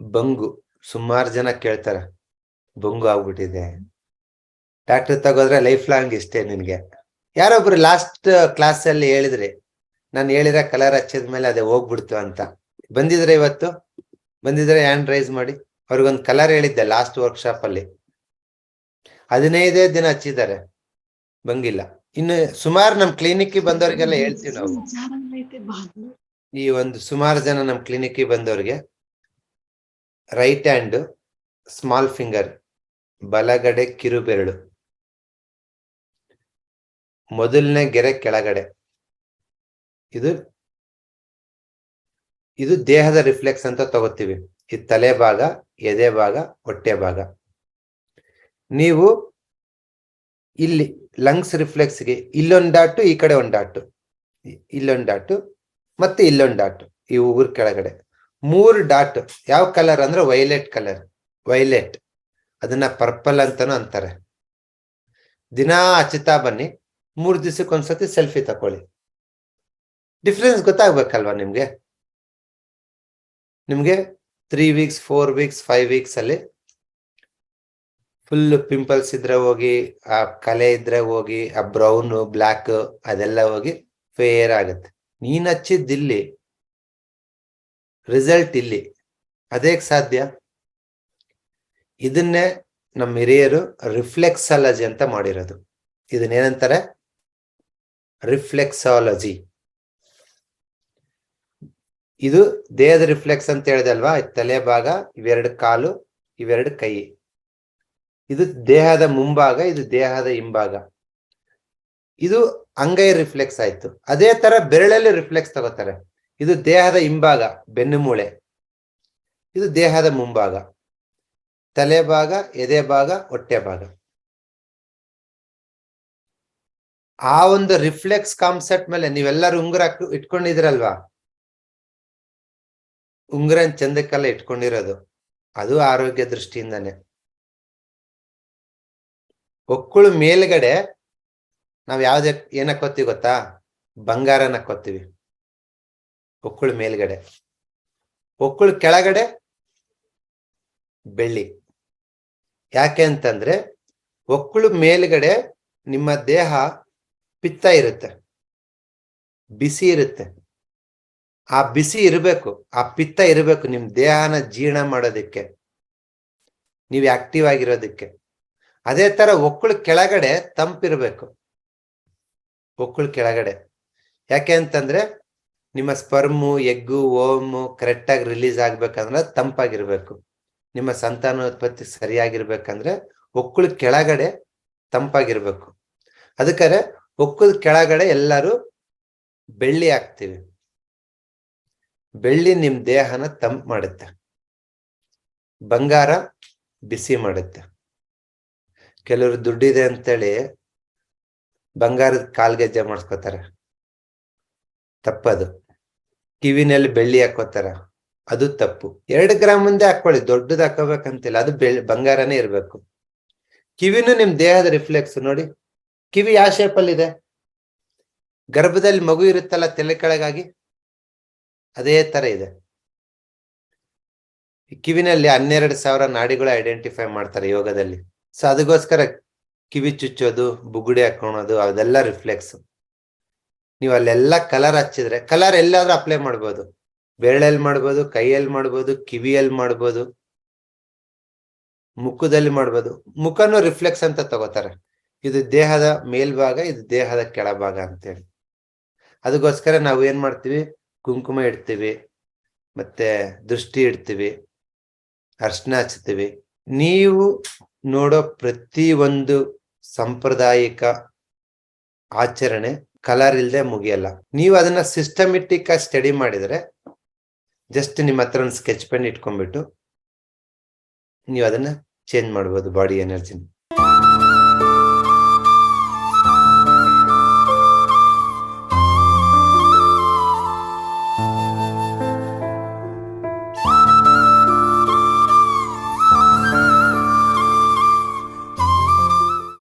ಬಂಗು, ಸುಮಾರು ಜನ ಕೇಳ್ತಾರೆ, ಬಂಗು ಆಗ್ಬಿಟ್ಟಿದೆ. ಡಾಕ್ಟರ್ ತಗೋದ್ರೆ ಲೈಫ್ ಲಾಂಗ್ ಇಷ್ಟೇ ನಿನ್ಗೆ. ಯಾರೊಬ್ರು ಲಾಸ್ಟ್ ಕ್ಲಾಸ್ ಅಲ್ಲಿ ಹೇಳಿದ್ರಿ, ನಾನು ಹೇಳಿರೋ ಕಲರ್ ಹಚ್ಚಿದ ಮೇಲೆ ಅದೇ ಹೋಗ್ಬಿಡ್ತು ಅಂತ. ಬಂದಿದ್ರೆ ಇವತ್ತು? ಬಂದಿದ್ರೆ ಹ್ಯಾಂಡ್ ರೈಸ್ ಮಾಡಿ. ಅವ್ರಿಗೊಂದು ಕಲರ್ ಹೇಳಿದ್ದೆ ಲಾಸ್ಟ್ ವರ್ಕ್ಶಾಪ್ ಅಲ್ಲಿ. ಹದಿನೈದೇ ದಿನ ಹಚ್ಚಿದ್ದಾರೆ, ಬಂಗಿಲ್ಲ. ಇನ್ನು ಸುಮಾರು ನಮ್ ಕ್ಲಿನಿಕ್ ಬಂದವ್ರಿಗೆಲ್ಲ ಹೇಳ್ತೀವಿ ನಾವು. ಈ ಒಂದು ಸುಮಾರು ಜನ ನಮ್ ಕ್ಲಿನಿಕ್ ಬಂದವ್ರಿಗೆ ರೈಟ್ ಹ್ಯಾಂಡ್ ಸ್ಮಾಲ್ ಫಿಂಗರ್ ಬಲಗಡೆ ಕಿರುಬೆರಳು. ಮೊದಲನೇ ಗೆರೆ ಕೆಳಗಡೆ. ಇದು ಇದು ದೇಹದ ರಿಫ್ಲೆಕ್ಸ್ ಅಂತ ತಗೋತೀವಿ. ಈ ತಲೆ ಭಾಗ, ಎದೆ ಭಾಗ, ಹೊಟ್ಟೆ ಭಾಗ. ನೀವು ಇಲ್ಲಿ ಲಂಗ್ಸ್ ರಿಫ್ಲೆಕ್ಸ್ಗೆ ಇಲ್ಲೊಂದು ಡಾಟು ಈ ಕಡೆ ಒಂದು ಡಾಟು ಇಲ್ಲೊಂದು ಡಾಟು ಮತ್ತೆ ಇಲ್ಲೊಂದು ಡಾಟು ಈ ಉಗುರ್ ಕೆಳಗಡೆ. ಮೂರು ಡಾಟ್, ಯಾವ ಕಲರ್ ಅಂದ್ರೆ ವೈಲೆಟ್ ಕಲರ್, ವೈಲೆಟ್. ಅದನ್ನ ಪರ್ಪಲ್ ಅಂತಾನು ಅಂತಾರೆ. ದಿನಾ ಹಚ್ಚುತ್ತಾ ಬನ್ನಿ, ಮೂರು ದಿವಸಕ್ಕೆ ಒಂದ್ಸತಿ ಸೆಲ್ಫಿ ತಕೊಳ್ಳಿ. ಡಿಫ್ರೆನ್ಸ್ ಗೊತ್ತಾಗ್ಬೇಕಲ್ವಾ ನಿಮ್ಗೆ? ನಿಮ್ಗೆ three weeks four weeks five weeks ಅಲ್ಲಿ ಫುಲ್ ಪಿಂಪಲ್ಸ್ ಇದ್ರೆ ಹೋಗಿ, ಆ ಕಲೆ ಇದ್ರೆ ಹೋಗಿ, ಆ ಬ್ರೌನ್ ಬ್ಲ್ಯಾಕ್ ಅದೆಲ್ಲ ಹೋಗಿ ಫೇರ್ ಆಗುತ್ತೆ. ನೀನ್ ಹಚ್ಚಿದ್ ಇಲ್ಲಿ ರಿಸಲ್ಟ್ ಇಲ್ಲಿ. ಅದೇಕ್ ಸಾಧ್ಯ? ಇದನ್ನೇ ನಮ್ಮ ಹಿರಿಯರು ರಿಫ್ಲೆಕ್ಸಾಲಜಿ ಅಂತ ಮಾಡಿರೋದು. ಇದನ್ನೇನಂತಾರೆ ರಿಫ್ಲೆಕ್ಸಾಲಜಿ ಇದು ದೇಹದ ರಿಫ್ಲೆಕ್ಸ್ ಅಂತ ಹೇಳಿದೆ ಅಲ್ವಾ? ತಲೆ ಭಾಗ, ಇವೆರಡು ಕಾಲು, ಇವೆರಡು ಕೈ. ಇದು ದೇಹದ ಮುಂಭಾಗ, ಇದು ದೇಹದ ಹಿಂಭಾಗ. ಇದು ಅಂಗೈ ರಿಫ್ಲೆಕ್ಸ್ ಆಯ್ತು. ಅದೇ ತರ ಬೆರಳಲ್ಲಿ ರಿಫ್ಲೆಕ್ಸ್ ತಗೋತಾರೆ. ಇದು ದೇಹದ ಹಿಂಭಾಗ, ಬೆನ್ನು ಮೂಳೆ. ಇದು ದೇಹದ ಮುಂಭಾಗ. ತಲೆ ಭಾಗ, ಎದೆ ಭಾಗ, ಹೊಟ್ಟೆ ಭಾಗ. ಆ ಒಂದು ರಿಫ್ಲೆಕ್ಸ್ ಕಾನ್ಸೆಪ್ಟ್ ಮೇಲೆ ನೀವೆಲ್ಲರೂ ಉಂಗುರ ಇಟ್ಕೊಂಡಿದ್ರಲ್ವಾ ಉಂಗುರನ್ ಚಂದಕ್ಕೆಲ್ಲ ಇಟ್ಕೊಂಡಿರೋದು. ಅದು ಆರೋಗ್ಯ ದೃಷ್ಟಿಯಿಂದಾನೆ. ಒಕ್ಕಳು ಮೇಲ್ಗಡೆ ನಾವ್ ಯಾವ್ದೇ ಏನಕ್ಕೋತೀವಿ ಗೊತ್ತಾ? ಬಂಗಾರನ ಹಾಕೋತೀವಿ ಒಕ್ಕುಳು ಮೇಲ್ಗಡೆ. ಹೊಕ್ಕುಳು ಕೆಳಗಡೆ ಬೆಳ್ಳಿ. ಯಾಕೆ ಅಂತಂದ್ರೆ ಒಕ್ಕುಳು ಮೇಲ್ಗಡೆ ನಿಮ್ಮ ದೇಹ ಪಿತ್ತ ಇರುತ್ತೆ. ಬಿಸಿ ಇರುತ್ತೆ. ಆ ಬಿಸಿ ಇರಬೇಕು, ಆ ಪಿತ್ತ ಇರಬೇಕು ನಿಮ್ ದೇಹನ ಜೀರ್ಣ ಮಾಡೋದಕ್ಕೆ. ನೀವು ಆಕ್ಟಿವ್ ಆಗಿರೋದಕ್ಕೆ. ಅದೇ ತರ ಒಕ್ಕಳು ಕೆಳಗಡೆ ತಂಪಿರ್ಬೇಕು ಒಕ್ಕಳು ಕೆಳಗಡೆ. ಯಾಕೆ ಅಂತಂದ್ರೆ ನಿಮ್ಮ ಸ್ಪರ್ಮು, ಎಗ್ಗು, ಓಮು ಕರೆಕ್ಟಾಗಿ ರಿಲೀಸ್ ಆಗ್ಬೇಕಂದ್ರೆ ತಂಪಾಗಿರ್ಬೇಕು. ನಿಮ್ಮ ಸಂತಾನೋತ್ಪತ್ತಿ ಸರಿಯಾಗಿರ್ಬೇಕಂದ್ರೆ ಒಕ್ಕಳು ಕೆಳಗಡೆ ತಂಪಾಗಿರ್ಬೇಕು. ಅದಕ್ಕಾರೆ ಒಕ್ಕದ ಕೆಳಗಡೆ ಎಲ್ಲರೂ ಬೆಳ್ಳಿ ಹಾಕ್ತಿವಿ. ಬೆಳ್ಳಿ ನಿಮ್ ದೇಹನ ತಂಪ್ ಮಾಡುತ್ತೆ. ಬಂಗಾರ ಬಿಸಿ ಮಾಡುತ್ತೆ. ಕೆಲವರು ದುಡ್ಡಿದೆ ಅಂತೇಳಿ ಬಂಗಾರದ ಕಾಲ್ಗೆಜ್ಜೆ ಮಾಡಿಸ್ಕೋತಾರೆ. ತಪ್ಪದು. ಕಿವಿನಲ್ಲಿ ಬೆಳ್ಳಿ ಹಾಕೋತಾರ. ಅದು ತಪ್ಪು. ಎರಡು ಗ್ರಾಮ್ ಮುಂದೆ ಹಾಕೊಳ್ಳಿ, ದೊಡ್ಡದು ಹಾಕೋಬೇಕಂತಿಲ್ಲ. ಅದು ಬೆಳ್ ಬಂಗಾರನೇ ಇರಬೇಕು. ಕಿವಿನೂ ನಿಮ್ ದೇಹದ ರಿಫ್ಲೆಕ್ಸ್ ನೋಡಿ. ಕಿವಿ ಯಾವ ಶೇಪಲ್ಲಿ ಇದೆ? ಗರ್ಭದಲ್ಲಿ ಮಗು ಇರುತ್ತಲ್ಲ, ತಲೆ ಕೆಳಗಾಗಿ? ಅದೇ ತರ ಇದೆ. ಕಿವಿನಲ್ಲಿ ಹನ್ನೆರಡು ಸಾವಿರ ನಾಡಿಗಳು ಐಡೆಂಟಿಫೈ ಮಾಡ್ತಾರೆ ಯೋಗದಲ್ಲಿ. ಸೊ ಅದಕ್ಕೋಸ್ಕರ ಕಿವಿ ಚುಚ್ಚೋದು, ಬುಗುಡಿ ಹಾಕೊಳೋದು, ಅದೆಲ್ಲ ರಿಫ್ಲೆಕ್ಸ್ ನೀವು ಅಲ್ಲೆಲ್ಲ ಕಲರ್ ಹಚ್ಚಿದ್ರೆ ಕಲರ್ ಎಲ್ಲಾದ್ರೂ ಅಪ್ಲೈ ಮಾಡ್ಬೋದು. ಬೆರಳಲ್ಲಿ ಮಾಡ್ಬೋದು, ಕೈಯಲ್ಲಿ ಮಾಡ್ಬೋದು, ಕಿವಿಯಲ್ಲಿ ಮಾಡ್ಬೋದು, ಮುಖದಲ್ಲಿ ಮಾಡ್ಬೋದು. ಮುಖನೂ ರಿಫ್ಲೆಕ್ಸ್ ಅಂತ ತಗೋತಾರೆ. ಇದು ದೇಹದ ಮೇಲ್ಭಾಗ, ಇದು ದೇಹದ ಕೆಳಭಾಗ ಅಂತೇಳಿ. ಅದಕ್ಕೋಸ್ಕರ ನಾವು ಏನ್ ಮಾಡ್ತೀವಿ? ಕುಂಕುಮ ಇಡ್ತೀವಿ, ಮತ್ತೆ ದೃಷ್ಟಿ ಇಡ್ತೀವಿ ಅರ್ಶನ ಹಚ್ತೀವಿ. ನೀವು ನೋಡೋ ಪ್ರತಿ ಒಂದು ಸಾಂಪ್ರದಾಯಿಕ ಆಚರಣೆ ಕಲರ್ ಇಲ್ಲದೆ ಮುಗಿಯಲ್ಲ. ನೀವು ಅದನ್ನ ಸಿಸ್ಟಮೆಟಿಕ್ ಆಗಿ ಸ್ಟಡಿ ಮಾಡಿದ್ರೆ ಜಸ್ಟ್ ನಿಮ್ಮ ಹತ್ರ ಒಂದು ಸ್ಕೆಚ್ ಪೆನ್ ಇಟ್ಕೊಂಡ್ಬಿಟ್ಟು, ನೀವು ಅದನ್ನ ಚೇಂಜ್ ಮಾಡ್ಬೋದು ಬಾಡಿ ಎನರ್ಜಿನ